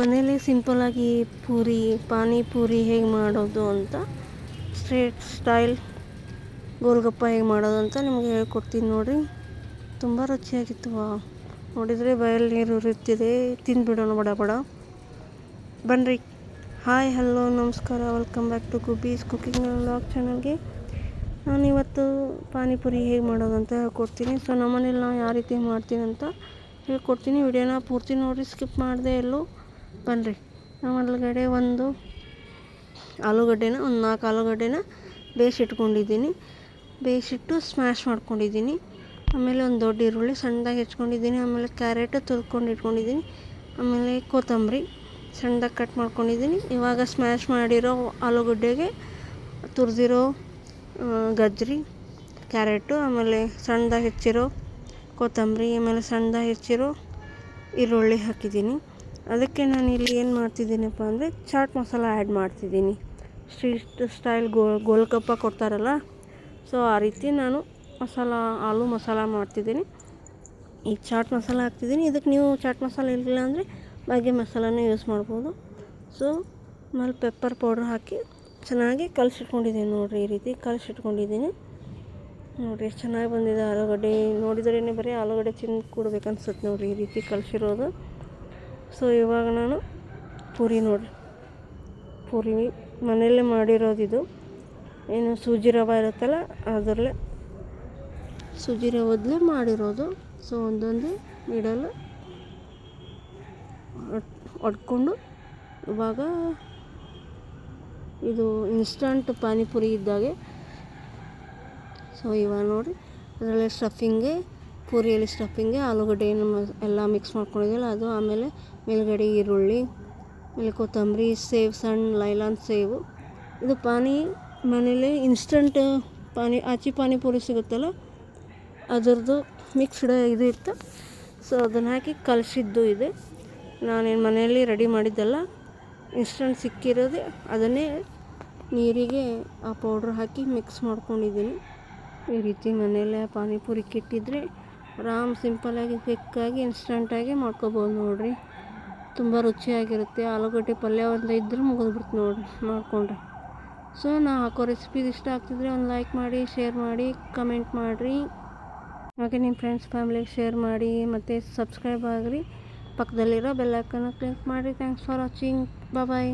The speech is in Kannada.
ಮನೇಲಿ ಸಿಂಪಲ್ಲಾಗಿ ಪೂರಿ, ಪಾನಿಪೂರಿ ಹೇಗೆ ಮಾಡೋದು ಅಂತ ಸ್ಟ್ರೀಟ್ ಸ್ಟೈಲ್ ಗೋಲ್ಗಪ್ಪ ಹೇಗೆ ಮಾಡೋದು ಅಂತ ನಿಮಗೆ ಹೇಳ್ಕೊಡ್ತೀನಿ ನೋಡಿರಿ ತುಂಬ ರುಚಿಯಾಗಿತ್ತು. ನೋಡಿದರೆ ಬಯಲು ನೀರು ಉರಿಯುತ್ತಿದೆ. ತಿಂದುಬಿಡೋಣ, ಬಡ ಬಡ. ಬನ್ನಿರಿ ಹಾಯ್ ಹಲೋ ನಮಸ್ಕಾರ. Welcome back to Kubi's cooking vlog ಚಾನಲ್ಗೆ ನಾನು ಇವತ್ತು ಪಾನಿಪುರಿ ಹೇಗೆ ಮಾಡೋದು ಅಂತ ಹೇಳ್ಕೊಡ್ತೀನಿ. ಸೊ ನಮ್ಮನೇಲಿ ನಾವು ಯಾವ ರೀತಿ ಮಾಡ್ತೀನಿ ಅಂತ ಹೇಳ್ಕೊಡ್ತೀನಿ. ವಿಡಿಯೋನ ಪೂರ್ತಿ ನೋಡಿ ಸ್ಕಿಪ್ ಮಾಡಿದೆ ಎಲ್ಲೂ ಬನ್ನಿರಿ ಒಳಗಡೆ ಒಂದು ಆಲೂಗಡ್ಡೆನ, ಒಂದು ನಾಲ್ಕು ಆಲೂಗಡ್ಡೆನ ಬೇಯಿಸಿಟ್ಕೊಂಡಿದ್ದೀನಿ. ಬೇಯಿಸಿಟ್ಟು ಸ್ಮ್ಯಾಶ್ ಮಾಡ್ಕೊಂಡಿದ್ದೀನಿ. ಆಮೇಲೆ ಒಂದು ದೊಡ್ಡ ಈರುಳ್ಳಿ ಸಣ್ಣದಾಗಿ ಹೆಚ್ಕೊಂಡಿದ್ದೀನಿ. ಆಮೇಲೆ ಕ್ಯಾರೆಟ್ ತುರ್ಕೊಂಡು ಇಟ್ಕೊಂಡಿದ್ದೀನಿ. ಆಮೇಲೆ ಕೊತ್ತಂಬರಿ ಸಣ್ಣದಾಗಿ ಕಟ್ ಮಾಡ್ಕೊಂಡಿದ್ದೀನಿ. ಇವಾಗ ಸ್ಮ್ಯಾಶ್ ಮಾಡಿರೋ ಆಲೂಗಡ್ಡೆಗೆ ತುರಿದಿರೋ ಗಜ್ಜರಿ, ಕ್ಯಾರೆಟು, ಆಮೇಲೆ ಸಣ್ಣದಾಗಿ ಹೆಚ್ಚಿರೋ ಕೊತ್ತಂಬರಿ, ಆಮೇಲೆ ಸಣ್ಣದಾಗಿ ಹೆಚ್ಚಿರೋ ಈರುಳ್ಳಿ ಹಾಕಿದ್ದೀನಿ. ಅದಕ್ಕೆ ನಾನು ಇಲ್ಲಿ ಏನು ಮಾಡ್ತಿದ್ದೀನಪ್ಪ ಅಂದರೆ ಚಾಟ್ ಮಸಾಲ ಆ್ಯಡ್ ಮಾಡ್ತಿದ್ದೀನಿ. ಸ್ಟ್ರೀಟ್ ಸ್ಟೈಲ್ ಗೋಲ್ ಕಪ್ಪ ಕೊಡ್ತಾರಲ್ಲ ಸೊ ಆ ರೀತಿ ನಾನು ಮಸಾಲ, ಆಲೂ ಮಸಾಲ ಮಾಡ್ತಿದ್ದೀನಿ. ಈ ಚಾಟ್ ಮಸಾಲ ಹಾಕ್ತಿದ್ದೀನಿ. ಇದಕ್ಕೆ ನೀವು ಚಾಟ್ ಮಸಾಲ ಇರಲಿಲ್ಲ ಅಂದರೆ ಮ್ಯಾಗಿ ಮಸಾಲನೂ ಯೂಸ್ ಮಾಡ್ಬೋದು. ಸೊ ಆಮೇಲೆ ಪೆಪ್ಪರ್ ಪೌಡ್ರ್ ಹಾಕಿ ಚೆನ್ನಾಗಿ ಕಲಸಿಟ್ಕೊಂಡಿದ್ದೀನಿ ನೋಡಿರಿ ಈ ರೀತಿ ಕಲಸಿಟ್ಕೊಂಡಿದ್ದೀನಿ. ನೋಡಿರಿ ಎಷ್ಟು ಚೆನ್ನಾಗಿ ಬಂದಿದೆ ಆಲೂಗಡ್ಡೆ. ನೋಡಿದ್ರೇ ಬರೀ ಆಲೂಗಡ್ಡೆ ತಿಂದು ಕೊಡ್ಬೇಕನ್ಸುತ್ತೆ ನೋಡಿರಿ ಈ ರೀತಿ ಕಲಸಿರೋದು. ಸೊ ಇವಾಗ ನಾನು ಪೂರಿ ನೋಡಿರಿ ಪೂರಿ ಮನೆಯಲ್ಲೇ ಮಾಡಿರೋದಿದು ಏನು ಸೂಜಿ ರವೆ ಇರುತ್ತಲ್ಲ ಅದರಲ್ಲೇ. ಸೂಜಿ ರವದಲ್ಲೇ ಮಾಡಿರೋದು. ಸೊ ಒಂದೊಂದೇ ಮಿಡಲ್ ಒಡ್ಕೊಂಡು ಇವಾಗ ಇದು ಇನ್ಸ್ಟಂಟ್ ಪಾನಿಪುರಿ ಇದ್ದಾಗೆ. ಸೊ ಇವಾಗ ನೋಡಿ, ಅದರಲ್ಲೇ ಸ್ಟಫಿಂಗ್ಗೆ ಪೂರಿಯಲ್ಲಿ ಸ್ಟಫಿಂಗ್ಗೆ ಆಲೂಗಡ್ಡೆ ಏನು ಎಲ್ಲ ಮಿಕ್ಸ್ ಮಾಡ್ಕೊಂಡಿದ್ದೆಲ್ಲ ಅದು ಆಮೇಲೆ ಮೇಲುಗಡೆ ಈರುಳ್ಳಿ, ಆಮೇಲೆ ಕೊತ್ತಂಬರಿ, ಸೇವ್, ಸಣ್ಣ ಲೈಲಾನ್ ಸೇವು. ಇದು ಪಾನಿ ಮನೇಲಿ ಇನ್ಸ್ಟಂಟ್ ಪಾನಿ, ಆಚಿ ಪಾನಿಪುರಿ ಸಿಗುತ್ತಲ್ಲ, ಅದರದ್ದು ಮಿಕ್ಸ್ಡ್ ಇದು ಇತ್ತು. ಸೊ ಅದನ್ನು ಹಾಕಿ ಕಲಸಿದ್ದು ಇದೆ. ನಾನೇನು ಮನೆಯಲ್ಲಿ ರೆಡಿ ಮಾಡಿದ್ದಲ್ಲ ಇನ್ಸ್ಟಂಟ್ ಸಿಕ್ಕಿರೋದೇ ಅದನ್ನೇ ನೀರಿಗೆ ಆ ಪೌಡ್ರ್ ಹಾಕಿ ಮಿಕ್ಸ್ ಮಾಡ್ಕೊಂಡಿದ್ದೀನಿ. ಈ ರೀತಿ ಮನೆಯಲ್ಲೇ ಪಾನಿಪುರಿ ಕೆಟ್ಟಿದ್ರೆ ಆರಾಮ್ ಸಿಂಪಲ್ಲಾಗಿ ಕ್ವಿಕ್ಕಾಗಿ ಇನ್ಸ್ಟಂಟಾಗಿ ಮಾಡ್ಕೊಬೋದು ನೋಡಿರಿ. ತುಂಬ ರುಚಿಯಾಗಿರುತ್ತೆ. ಆಲೂಗಡ್ಡೆ ಪಲ್ಯ ಒಂದು ಇದ್ದರೆ ಮುಗಿದ್ಬಿಡ್ತು ನೋಡಿರಿ, ಮಾಡಿಕೊಂಡ್ರೆ. ಸೊ ನಾ ಹಾಕೋ ರೆಸಿಪಿ ಇಷ್ಟ ಆಗ್ತಿದ್ರೆ ಒಂದು ಲೈಕ್ ಮಾಡಿ ಶೇರ್ ಮಾಡಿ ಕಮೆಂಟ್ ಮಾಡಿರಿ. ಹಾಗೆ ನಿಮ್ಮ ಫ್ರೆಂಡ್ಸ್ ಫ್ಯಾಮ್ಲಿಗೆ ಶೇರ್ ಮಾಡಿ, ಮತ್ತು ಸಬ್ಸ್ಕ್ರೈಬ್ ಆಗಿರಿ. ಪಕ್ಕದಲ್ಲಿರೋ ಬೆಲ್ಲೈಕನ್ನ ಕ್ಲಿಕ್ ಮಾಡಿ ಥ್ಯಾಂಕ್ಸ್ ಫಾರ್ ವಾಚಿಂಗ್ ಬಾಯ್